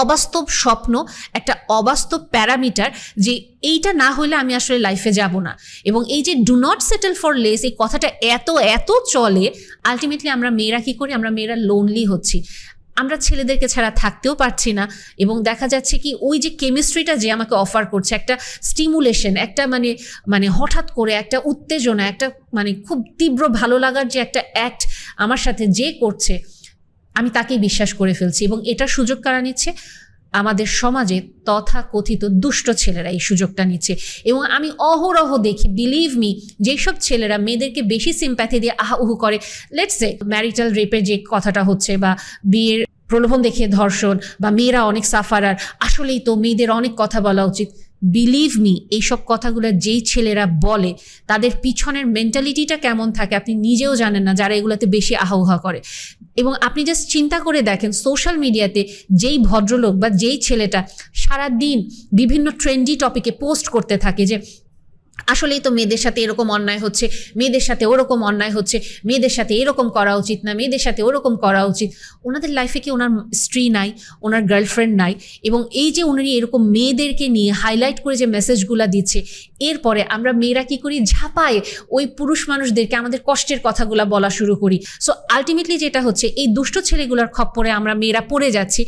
অবাস্তব স্বপ্ন, একটা অবাস্তব প্যারামিটার যে এইটা না হলে আমি আসলে লাইফে যাব না। এবং এই যে do not settle for less এই কথাটা এত এত চলে আলটিমেটলি আমরা মেয়েরা কি করি? আমরা মেয়েরা লোনলি হচ্ছি। আমরা ছেলেদেরকে ছাড়া থাকতেও পারছি না এবং দেখা যাচ্ছে কি ওই যে কেমিস্ট্রিটা যে আমাকে অফার করছে, একটা স্টিমুলেশন একটা মানে মানে হঠাৎ করে একটা উত্তেজনা, একটা মানে খুব তীব্র ভালো লাগার যে একটা অ্যাক্ট আমার সাথে যে করছে আমি তাকেই বিশ্বাস করে ফেলছি এবং এটার সুযোগ কারা নিচ্ছে? আমাদের সমাজে তথা কথিত দুষ্ট ছেলেরা এই সুযোগটা নিচ্ছে। এবং আমি অহরহ দেখি বিলিভ মি যেসব ছেলেরা মেয়েদেরকে বেশি সিম্প্যাথি দিয়ে আহা উহু করে লেটস সে ম্যারিটাল রেপের যে কথাটা হচ্ছে বা বিয়ের প্রলোভন দেখিয়ে ধর্ষণ বা মেয়েরা অনেক সাফারার আসলেই তো মেয়েদের অনেক কথা বলা উচিত। বিলিভ মি এইসব কথাগুলো যেই ছেলেরা বলে, তাদের পিছনের মেন্টালিটিটা কেমন থাকে আপনি নিজেও জানেন না যারা এগুলোতে বেশি আহা করে। এবং আপনি জাস্ট চিন্তা করে দেখেন সোশ্যাল মিডিয়াতে যেই ভদ্রলোক বা যেই ছেলেটা সারা দিন বিভিন্ন ট্রেন্ডি টপিকে পোস্ট করতে থাকে যে আসলেই তো মেয়েদের সাথে এরকম অন্যায় হচ্ছে, মেয়েদের সাথে ওরকম অন্যায় হচ্ছে, মেয়েদের সাথে এরকম করা উচিত না, মেয়েদের সাথে ওরকম করা উচিত। ওনাদের লাইফে কি ওনার স্ত্রী নাই, ওনার গার্লফ্রেন্ড নাই? এবং এই যে উনি এরকম মেয়েদেরকে নিয়ে হাইলাইট করে যে মেসেজগুলো দিচ্ছে, এরপরে আমরা মেয়েরা কি করি? ঝাঁপায় ওই পুরুষ মানুষদেরকে আমাদের কষ্টের কথাগুলো বলা শুরু করি। সো আলটিমেটলি যেটা হচ্ছে, এই দুষ্ট ছেলেগুলোর খপ্পরে আমরা মেয়েরা পড়ে যাচ্ছি।